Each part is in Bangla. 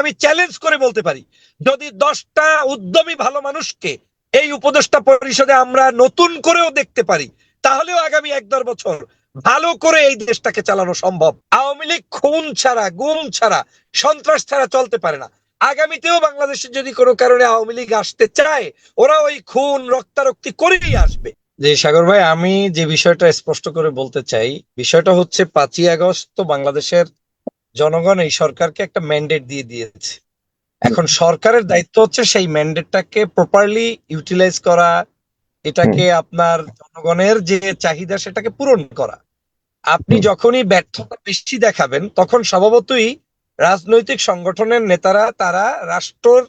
আমি চ্যালেঞ্জ করে বলতে পারি, যদি দশটা উদ্যমী ভালো মানুষকে এই উপদেষ্টা পরিষদে আমরা নতুন করেও দেখতে পারি, তাহলেও আগামী এক দেড় বছর ভালো করে এই দেশটাকে চালানো সম্ভব। আওয়ামী লীগ খুন ছাড়া, গুম ছাড়া, সন্ত্রাস ছাড়া চলতে পারে না। আগামীতেও বাংলাদেশে যদি কোনো কারণে আওয়ামী লীগ আসতে চায়, ওরা ওই খুন, রক্তারক্তি করেই আসবে। যে সাগর ভাই, আমি যে বিষয়টা স্পষ্ট করে বলতে চাই, বিষয়টা হচ্ছে পাঁচই আগস্ট তো বাংলাদেশের জনগণ এই সরকারকে একটা ম্যান্ডেট দিয়ে দিয়েছে। এখন সরকারের দায়িত্ব হচ্ছে সেই ম্যান্ডেটটাকে প্রপারলি ইউটিলাইজ করা এটাকে আপনার জনগণের যে চাহিদা সেটাকে পূরণ করা। আপনি যখনই ব্যর্থতা বেশি দেখাবেন তখন স্বভাবতই রাজনৈতিক সংগঠনের নেতারা তারা রাষ্ট্রর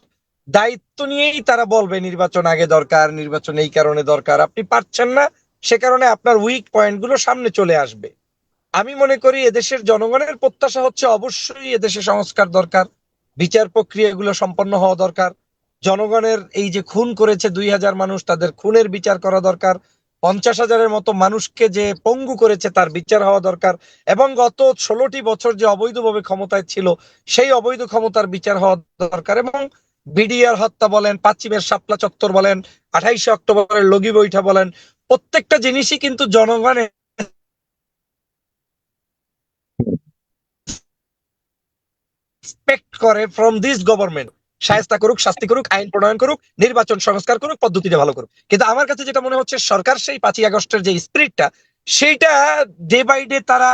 দায়িত্ব নিয়েই তারা বলবে নির্বাচন আগে দরকার নির্বাচন এই কারণে দরকার। আপনি পারছেন না সে কারণে আপনার উইক পয়েন্টগুলো সামনে চলে আসবে। আমি মনে করি এদেশের জনগণের প্রত্যাশা হচ্ছে অবশ্যই এদেশে সংস্কার দরকার, বিচার প্রক্রিয়াগুলো সম্পন্ন হওয়া দরকার, জনগণের এই যে খুন করেছে দুই হাজার মানুষ, তাদের খুনের বিচার করা দরকার, পঞ্চাশ হাজারের মতো মানুষকে যে পঙ্গু করেছে তার বিচার হওয়া দরকার, এবং গত ষোলোটি বছর যে অবৈধভাবে ক্ষমতায় ছিল, সেই অবৈধ ক্ষমতার বিচার হওয়া দরকার, এবং বিডিআর হত্যা বলেন পাঁচিমের শাপলা চত্বর বলেন, আঠাইশে অক্টোবরের লগি বৈঠা বলেন, প্রত্যেকটা জিনিসই কিন্তু জনগণের এক্সপেক্ট করে ফ্রম দিস গভর্নমেন্ট শায়স্তা করুক, শাস্তি করুক, আইন প্রণয়ন করুক, নির্বাচন সংস্কার করুক, পদ্ধতিটা ভালো করুক। কিন্তু আমার কাছে যেটা মনে হচ্ছে, সরকার সেই পাঁচই আগস্টের যে স্পিরিটটা, সেইটা ডে বাই ডে তারা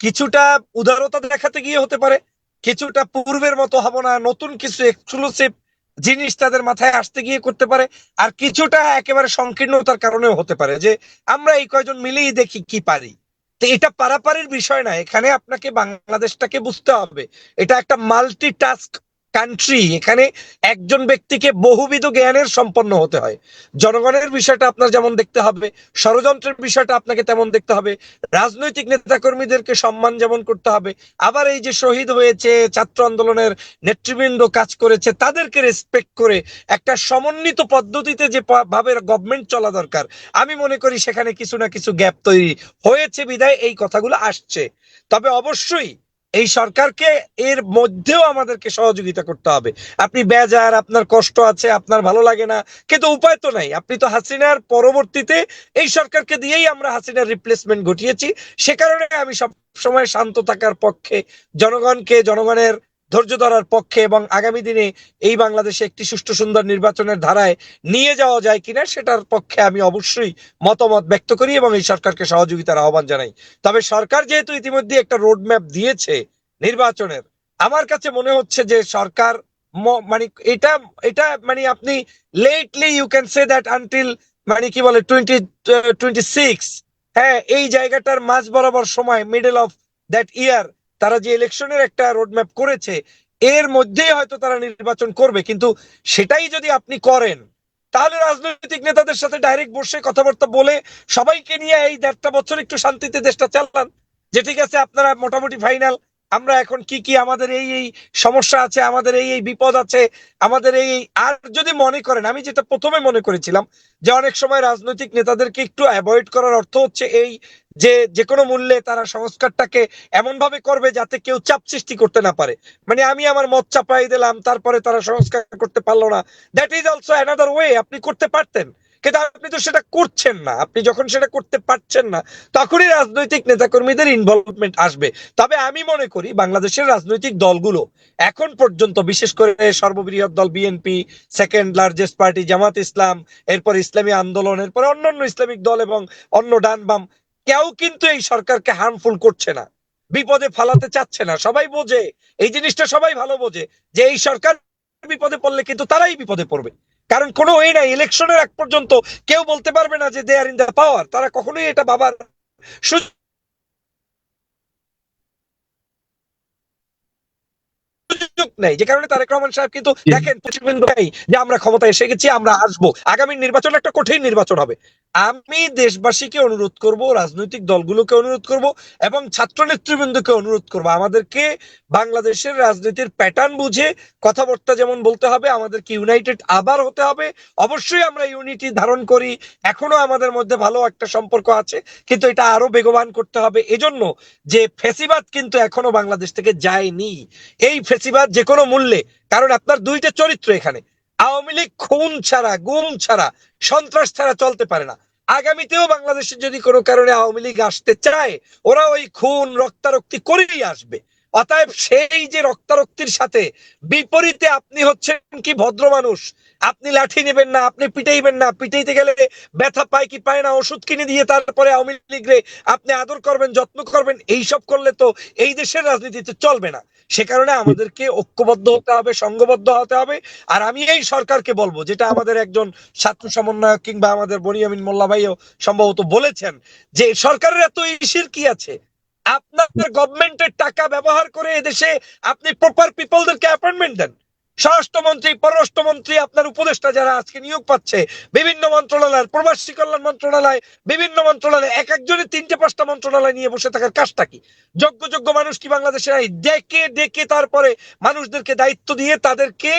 কিছুটা উদারতা দেখাতে গিয়ে হতে পারে, কিছুটা পূর্বের মতো হব না, নতুন কিছু এক্সক্লুসিভ জিনিস তাদের মাথায় আসতে গিয়ে করতে পারে, আর কিছুটা একেবারে সংকীর্ণতার কারণেও হতে পারে যে আমরা এই কয়জন মিলেই দেখি কি পারি। তো এটা পারাপারের বিষয় না এখানে আপনাকে বাংলাদেশটাকে বুঝতে হবে। এটা একটা মাল্টি টাস্ক কান্ট্রি এখানে একজন ব্যক্তিকে বহুবিধ জ্ঞানের সম্পন্ন হতে হয়। জনগণের বিষয়টা আপনার যেমন দেখতে হবে, ষড়যন্ত্রের বিষয়টা আপনাকে তেমন দেখতে হবে, রাজনৈতিক নেতাকর্মীদেরকে সম্মান যেমন করতে হবে, আবার এই যে শহীদ হয়েছে, ছাত্র আন্দোলনের নেতৃবৃন্দ কাজ করেছে, তাদেরকে রেসপেক্ট করে একটা সমন্বিত পদ্ধতিতে যে ভাবে গভর্নমেন্ট চলা দরকার, আমি মনে করি সেখানে কিছু না কিছু গ্যাপ তৈরি হয়েছে বিদায় এই কথাগুলো আসছে। তবে অবশ্যই এই সরকারকে এর মধ্যেও আমাদেরকে সহযোগিতা করতে হবে। আপনি বেজার, আপনার কষ্ট আছে, আপনার ভালো লাগে না, কিন্তু উপায় তো নাই। আপনি তো হাসিনার পরবর্তীতে এই সরকারকে দিয়েই আমরা হাসিনার রিপ্লেসমেন্ট ঘটিয়েছি। সে কারণে আমি সব সময় শান্ত থাকার পক্ষে জনগণকে, জনগণের ধৈর্য ধরার পক্ষে এবং আগামী দিনে এই বাংলাদেশে একটি সুষ্ঠু সুন্দর নির্বাচনের ধারায় নিয়ে যাওয়া যায় কিনা সেটার পক্ষে আমি অবশ্যই মতামত ব্যক্ত করি এবং এই সরকারকে সহযোগিতার আহ্বান জানাই। তবে সরকার যেহেতু ইতিমধ্যে একটা রোড ম্যাপ দিয়েছে নির্বাচনের, আমার কাছে মনে হচ্ছে যে সরকার মানে এটা এটা মানে আপনি lately you can say that until মানে কি বলে টোয়েন্টি টোয়েন্টি সিক্স হ্যাঁ এই জায়গাটার মাঝ বরাবর সময় মিডল অফ দ্যাট ইয়ার তারা যে ইলেকশনের একটা রোডম্যাপ করেছে, এর মধ্যে হয়তো তারা নির্বাচন করবে। কিন্তু সেটাই যদি আপনি করেন, তাহলে রাজনৈতিক নেতাদের সাথে ডাইরেক্ট বসে কথাবার্তা বলে সবাইকে নিয়ে এই দেড়টা বছর একটু শান্তিতে দেশটা চালান, যে ঠিক আছে আপনারা মোটামুটি ফাইনাল আমরা এখন কি কি আমাদের এই এই সমস্যা আছে, আমাদের এই এই বিপদ আছে, আমাদের এই আর যদি মনে করেন, আমি যেটা প্রথমে মনে করেছিলাম যে অনেক সময় রাজনৈতিক নেতাদেরকে একটু অ্যাভয়েড করার অর্থ হচ্ছে এই যে যে কোনো মূল্যে তারা সংস্কারটাকে এমন ভাবে করবে যাতে কেউ চাপ সৃষ্টি করতে না পারে। মানে আমি আমার মত চাপাই দিলাম, তারপরে তারা সংস্কার করতে পারল না। That is also another way আপনি করতে পারতেন। কিন্তু আপনি তো সেটা করছেন না। আপনি যখন সেটা করতে পারছেন না, তখনই রাজনৈতিক নেতাকর্মীদের ইনভলভমেন্ট আসবে। তবে আমি মনে করি বাংলাদেশের রাজনৈতিক দলগুলো এখন পর্যন্ত, বিশেষ করে সর্ববৃহৎ দল BNP second largest party Jamaat Islam, এরপর ইসলামী আন্দোলন, এরপর অন্যান্য ইসলামিক দল এবং অন্য ডান বাম, কেউ কিন্তু এই সরকারকে হার্মফুল করছে না। বিপদে ফালাতে চাচ্ছে না। সবাই বোঝে, এই জিনিসটা সবাই ভালো বোঝে যে এই সরকার বিপদে পড়লে কিন্তু তারাই বিপদে পড়বে। কারণ কোনো ওয়ে নাই, ইলেকশনের এক পর্যন্ত কেউ বলতে পারবে না যে দে আর ইন দ্য পাওয়ার, তারা কখনোই এটা বাবার সুযোগ সুযোগ নেই। যে কারণে তারেক রহমান সাহেব কিন্তু দেখেন প্রতিবিন্দু নেই যে আমরা ক্ষমতা এসে গেছি আমরা আসব। আগামী নির্বাচন একটা কঠিন নির্বাচন হবে। আমি দেশবাসীকে অনুরোধ করব রাজনৈতিক দলগুলোকে অনুরোধ করব এবং ছাত্র নেতৃবৃন্দকে অনুরোধ করব। আমাদেরকে বাংলাদেশের রাজনীতির প্যাটার্ন বুঝে কথাবার্তা যেমন বলতে হবে আমাদেরকে ইউনাইটেড আবার হতে হবে। অবশ্যই আমরা ইউনিটি ধারণ করি। এখনও আমাদের মধ্যে ভালো একটা সম্পর্ক আছে কিন্তু এটা আরও বেগবান করতে হবে। এজন্য যে ফেসিবাদ কিন্তু এখনও বাংলাদেশ থেকে যায়নি। এই ফেসিবাদ যে কোনো মূল্যে, কারণ আপনার দুইটা চরিত্র এখানে। আওয়ামী লীগ খুন ছাড়া, গুম ছাড়া, সন্ত্রাস ছাড়া চলতে পারে না। আগামীতেও বাংলাদেশে যদি কোনো কারণে আওয়ামী লীগ আসতে চায়, ওরা ওই খুন, রক্তারক্তি করেই আসবে। অতএব সেই যে রক্তারক্তির সাথে বিপরীতে আপনি হচ্ছেন কি ভদ্র মানুষ, আপনি লাঠি নেবেন না, আপনি পিটাইবেন না, পিটাইতে গেলে ব্যথা পায় কি পায় না, ওষুধ কিনে দিয়ে তারপরে আওয়ামী লীগরে আপনি আদর করবেন, যত্ন করবেন, এইসব করলে তো এই দেশের রাজনীতিতে চলবে না। সে কারণে আমাদেরকে ঐক্যবদ্ধ হতে হবে, সংঘবদ্ধ হতে হবে। আর আমি এই সরকারকে বলব, যেটা আমাদের একজন ছাত্র সমন্বয়ক কিংবা আমাদের বনিয়ামিন মোল্লা ভাইও সম্ভবত বলেছেন, যে সরকারের এত ইসির কি আছে? আপনাদের গভর্নমেন্টের টাকা ব্যবহার করে এদেশে আপনি প্রপার পিপলদেরকে অ্যাপয়েন্টমেন্ট দেন। স্বরাষ্ট্রমন্ত্রী, পররাষ্ট্রমন্ত্রী, আপনার উপদেষ্টা যারা আজকে নিয়োগ পাচ্ছে, বিভিন্ন মন্ত্রণালয়ের, প্রবাসী কল্যাণ মন্ত্রণালয়, বিভিন্ন মন্ত্রণালয়, এক একজনের তিনটে, পাঁচটা মন্ত্রণালয় নিয়ে বসে থাকার কাজটা কি? যোগ্য যোগ্য মানুষ কি বাংলাদেশে নাই ডেকে ডেকে তারপরে মানুষদেরকে দায়িত্ব দিয়ে তাদেরকে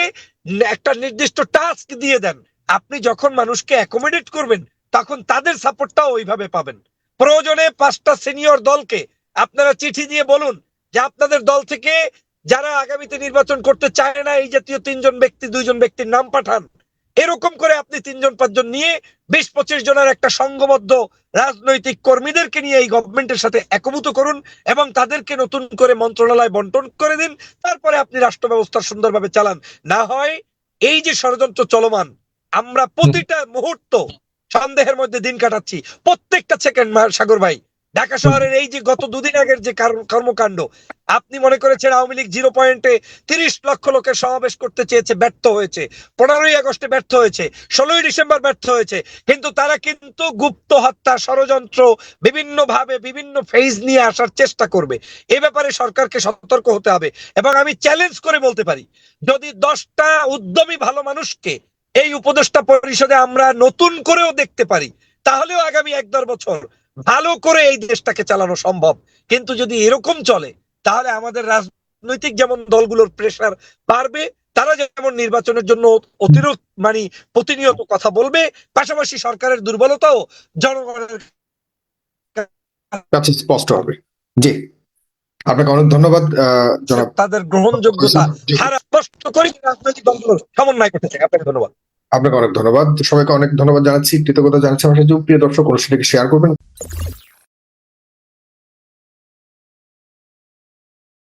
একটা নির্দিষ্ট টাস্ক দিয়ে দেন। আপনি যখন মানুষকে অ্যাকোমোডেট করবেন, তখন তাদের সাপোর্টটাও ওইভাবে পাবেন। প্রয়োজনে পাঁচটা সিনিয়র দলকে আপনারা চিঠি দিয়ে বলুন যে আপনাদের দল থেকে যারা আগামীতে নির্বাচন করতে চায় না, এই জাতীয় তিনজন ব্যক্তি, দুইজন ব্যক্তির নাম পাঠান। এরকম করে আপনি তিনজন, পাঁচজন নিয়ে বিশ, পঁচিশ জনের একটা সংঘবদ্ধ রাজনৈতিক কর্মীদেরকে নিয়ে এই গভর্নমেন্টের সাথে একভূত করুন এবং তাদেরকে নতুন করে মন্ত্রণালয় বন্টন করে দিন। তারপরে আপনি রাষ্ট্র ব্যবস্থা সুন্দরভাবে চালান। না হয় এই যে ষড়যন্ত্র চলমান, আমরা প্রতিটা মুহূর্ত সন্দেহের মধ্যে দিন কাটাচ্ছি। প্রত্যেকটা সেকেন্ড সাগর ভাই। ঢাকা শহরের এই যে গত দুদিন আগের যে কর্মকাণ্ড, আপনি মনে করেছেন আওয়ামী লীগ জিরো পয়েন্টে তিরিশ লক্ষ লোকের সমাবেশ করতে চেয়েছে, ব্যর্থ হয়েছে। পনেরোই আগস্টে ব্যর্থ হয়েছে, ষোলোই ডিসেম্বর ব্যর্থ হয়েছে। কিন্তু তারা কিন্তু গুপ্ত হত্যা, ষড়যন্ত্র বিভিন্ন ভাবে বিভিন্ন ফেজ নিয়ে আসার চেষ্টা করবে। এ ব্যাপারে সরকারকে সতর্ক হতে হবে। এবং আমি চ্যালেঞ্জ করে বলতে পারি, যদি দশটা উদ্যমী ভালো মানুষকে এই উপদেষ্টা পরিষদে আমরা নতুন করেও দেখতে পারি, তাহলেও আগামী এক দেড় বছর ভালো করে এই দেশটাকে চালানো সম্ভব। কিন্তু যদি এরকম চলে তাহলে আমাদের রাজনৈতিক যেমন দলগুলোর প্রেসার বাড়বে তারা যেমন নির্বাচনের জন্য অতিরিক্ত মানে প্রতিনিয়ত কথা বলবে পাশাপাশি সরকারের দুর্বলতাও জনগণের কাছে স্পষ্ট হবে। জি। আপনাকে অনেক ধন্যবাদ জনাব। তাদের গ্রহণযোগ্যতা স্পষ্ট করে রাজনৈতিক দলগুলোর সমন্বয় করতে চাই। আপনাকে ধন্যবাদ। আপনাকে অনেক ধন্যবাদ। সবাইকে অনেক ধন্যবাদ জানাচ্ছি। কৃতজ্ঞতা জানাচ্ছি আমার সাথে। প্রিয় দর্শক অনুষ্ঠানটিকে শেয়ার করবেন।